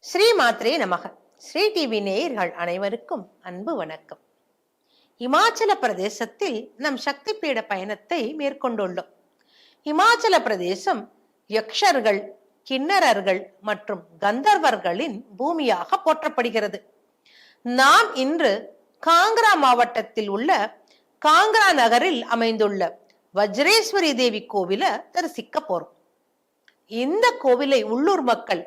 ஸ்ரீ மாத்ரே நமக. ஸ்ரீ டிவி நேயர்கள் அனைவருக்கும் அன்பு வணக்கம். இமாச்சல பிரதேசத்தில் நம் சக்தி பீட பயணத்தை மேற்கொண்டுள்ளோம். இமாச்சல பிரதேசம் யக்ஷர்கள் கிண்ணரர்கள் மற்றும் கந்தர்வர்களின் பூமியாக போற்றப்படுகிறது. நாம் இன்று காங்கரா மாவட்டத்தில் உள்ள காங்கரா நகரில் அமைந்துள்ள வஜ்ரேஸ்வரி தேவி கோவில தரிசிக்க போறோம். இந்த கோவிலை உள்ளூர் மக்கள்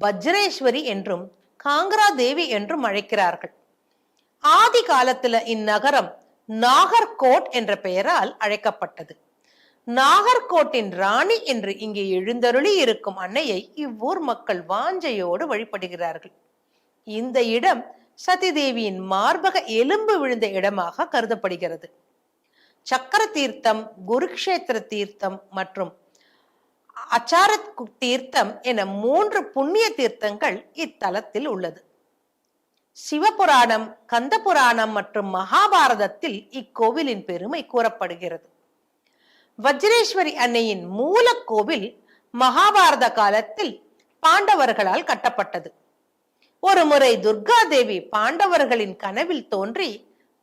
வஜ்ரேஸ்வரி என்றும் காங்கரா தேவி என்றும் அழைக்கிறார்கள். ஆதி காலத்துல இந்நகரம் நாகர்கோட் என்ற பெயரால் அழைக்கப்பட்டது. நாகர்கோட்டின் ராணி என்று இங்கே எழுந்தருளி இருக்கும் அன்னையை இவ்வூர் மக்கள் வாஞ்சையோடு வழிபடுகிறார்கள். இந்த இடம் சதிதேவியின் மார்பக எலும்பு விழுந்த இடமாக கருதப்படுகிறது. சக்கர தீர்த்தம் குருக்ஷேத்திர தீர்த்தம் மற்றும் அச்சார தீர்த்தம் என மூன்று புண்ணிய தீர்த்தங்கள் இத்தலத்தில் உள்ளது. சிவபுராணம் கந்த புராணம் மற்றும் மகாபாரதத்தில் இக்கோவிலின் பெருமை கூறப்படுகிறது. வஜ்ரேஸ்வரி அன்னையின் மூலக்கோவில் மகாபாரத காலத்தில் பாண்டவர்களால் கட்டப்பட்டது. ஒரு முறை துர்கா தேவி பாண்டவர்களின் கனவில் தோன்றி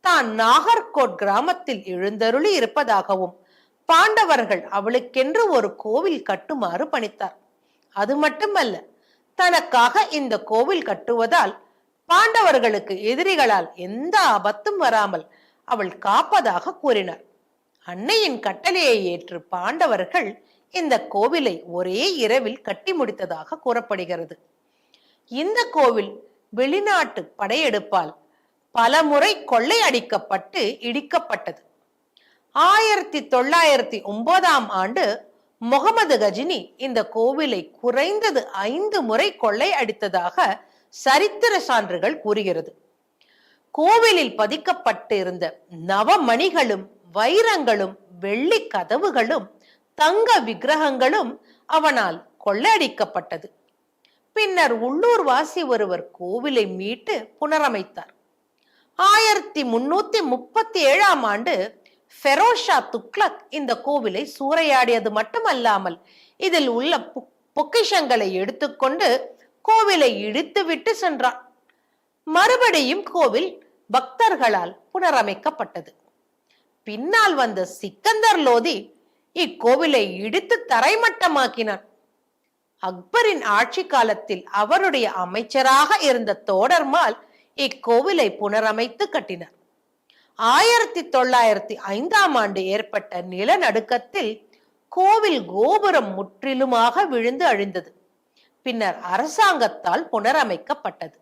தான் நாகர்கோட் கிராமத்தில் எழுந்தருளி இருப்பதாகவும் பாண்டவர்கள் அவளுக்கென்று ஒரு கோவில் கட்டுமாறு பணித்தார். அது மட்டுமல்ல தனக்காக இந்த கோவில் கட்டுவதால் பாண்டவர்களுக்கு எதிரிகளால் எந்த ஆபத்தும் வராமல் அவள் காப்பதாக கூறினார். அன்னையின் கட்டளையை ஏற்று பாண்டவர்கள் இந்த கோவிலை ஒரே இரவில் கட்டி முடித்ததாக கூறப்படுகிறது. இந்த கோவில் வெளிநாட்டு படையெடுப்பால் பலமுறை கொள்ளையடிக்கப்பட்டு இடிக்கப்பட்டது. ஆயிரத்தி தொள்ளாயிரத்தி ஒன்பதாம் ஆண்டு முகமது கஜினி இந்த கோவிலை குறைந்தது ஐந்து முறை கொள்ளை அடித்ததாக சரித்திர சான்றுகள் கூறுகிறது. கோவிலில் பதிக்கப்பட்டிருந்த நவமணிகளும் வைரங்களும் வெள்ளி கதவுகளும் தங்க விக்கிரகங்களும் அவனால் கொள்ளையடிக்கப்பட்டது பின்னர் உள்ளூர்வாசி ஒருவர் கோவிலை மீட்டு புனரமைத்தார். ஆயிரத்தி முன்னூத்தி முப்பத்தி ஏழாம் ஆண்டு ஃபெரோஷா துக்ளக் இந்த கோவிலை சூறையாடியது மட்டுமல்லாமல் இதில் உள்ள பொக்கிஷங்களை எடுத்துக்கொண்டு கோவிலை இடித்து விட்டு சென்றான். மறுபடியும் கோவில் பக்தர்களால் புனரமைக்கப்பட்டது. பின்னால் வந்த சிக்கந்தர் லோதி இக்கோவிலை இடித்து தரைமட்டமாக்கினான். அக்பரின் ஆட்சி காலத்தில் அவருடைய அமைச்சராக இருந்த தோடர்மால் இக்கோவிலை புனரமைத்து கட்டினர். ஆயிரத்தி தொள்ளாயிரத்தி ஐந்தாம் ஆண்டு ஏற்பட்ட நிலநடுக்கத்தில் கோவில் கோபுரம் முற்றிலுமாக விழுந்து அழிந்தது. பின்னர் அரசாங்கத்தால் புனரமைக்கப்பட்டது.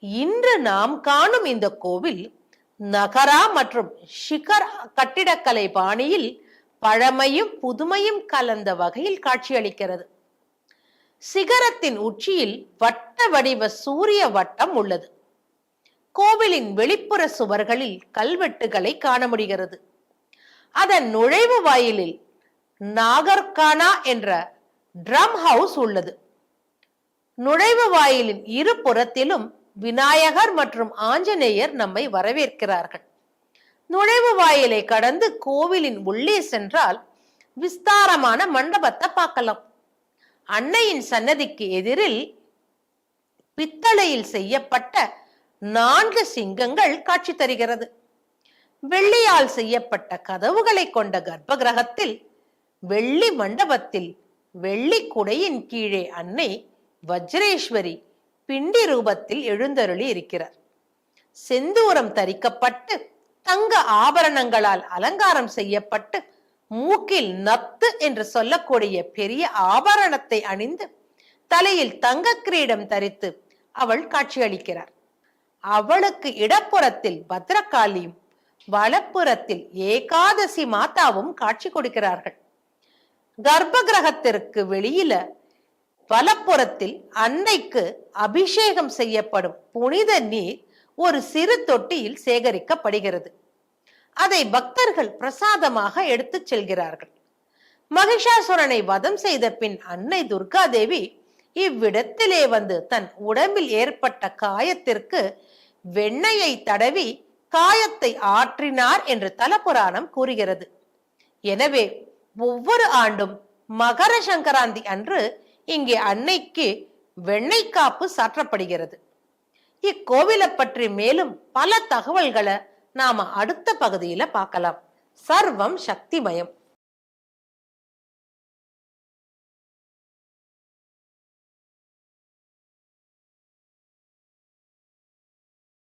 இன்று நாம் காணும் இந்த கோவில் நகரா மற்றும் ஷிகர் கட்டிடக்கலை பாணியில் பழமையும் புதுமையும் கலந்த வகையில் காட்சியளிக்கிறது. சிகரத்தின் உச்சியில் வட்ட வடிவ சூரிய வட்டம் உள்ளது. கோவிலின் வெளிப்புற சுவர்களில் கல்வெட்டுகளை காண முடிகிறது அதன் நுழைவு வாயிலில் நாகர்கானா என்ற ட்ரம் ஹவுஸ் உள்ளது. நுழைவு வாயிலின் இரு புறத்திலும் விநாயகர் மற்றும் ஆஞ்சநேயர் நம்மை வரவேற்கிறார்கள். நுழைவு வாயிலை கடந்து கோவிலின் உள்ளே சென்றால் விஸ்தாரமான மண்டபத்தை பார்க்கலாம். அன்னையின் சன்னதிக்கு எதிரில் பித்தளையில் செய்யப்பட்ட நான்கு சிங்கங்கள் காட்சி தருகிறது. வெள்ளியால் செய்யப்பட்ட கதவுகளை கொண்ட கர்ப்ப கிரகத்தில் வெள்ளி மண்டபத்தில் வெள்ளி குடையின் கீழே அன்னை வஜ்ரேஸ்வரி பிண்டி ரூபத்தில் எழுந்தருளி இருக்கிறார். செந்தூரம் தரிக்கப்பட்டு தங்க ஆபரணங்களால் அலங்காரம் செய்யப்பட்டு மூக்கில் நத்து என்று சொல்லக்கூடிய பெரிய ஆபரணத்தை அணிந்து தலையில் தங்க கிரீடம் தரித்து அவள் காட்சியளிக்கிறார். அவளுக்கு இடப்புறத்தில் பத்ரகாளியும் வலப்புறத்தில் ஏகாதசி மாதாவும் காட்சி கொடுக்கிறார்கள். கர்ப்ப கிரகத்திற்கு வெளியில வலப்புறத்தில் அன்னைக்கு அபிஷேகம் செய்யப்படும் புனித நீர் ஒரு சிறு தொட்டியில் சேகரிக்கப்படுகிறது. அதை பக்தர்கள் பிரசாதமாக எடுத்துச் செல்கிறார்கள். மகிஷாசுரனை வதம் செய்த பின் அன்னை துர்காதேவி இவ்விடத்திலே வந்து தன் உடம்பில் ஏற்பட்ட காயத்திற்கு வெண்ணையை தடவி காயத்தை ஆற்றினார் என்று தலபுராணம் கூறுகிறது. எனவே ஒவ்வொரு ஆண்டும் மகர சங்கராந்தி அன்று இங்கே அன்னைக்கு வெண்ணெய் காப்பு சாற்றப்படுகிறது. இக்கோவிலை பற்றி மேலும் பல தகவல்களை நாம அடுத்த பகுதியில பார்க்கலாம். சர்வம் சக்திமயம்.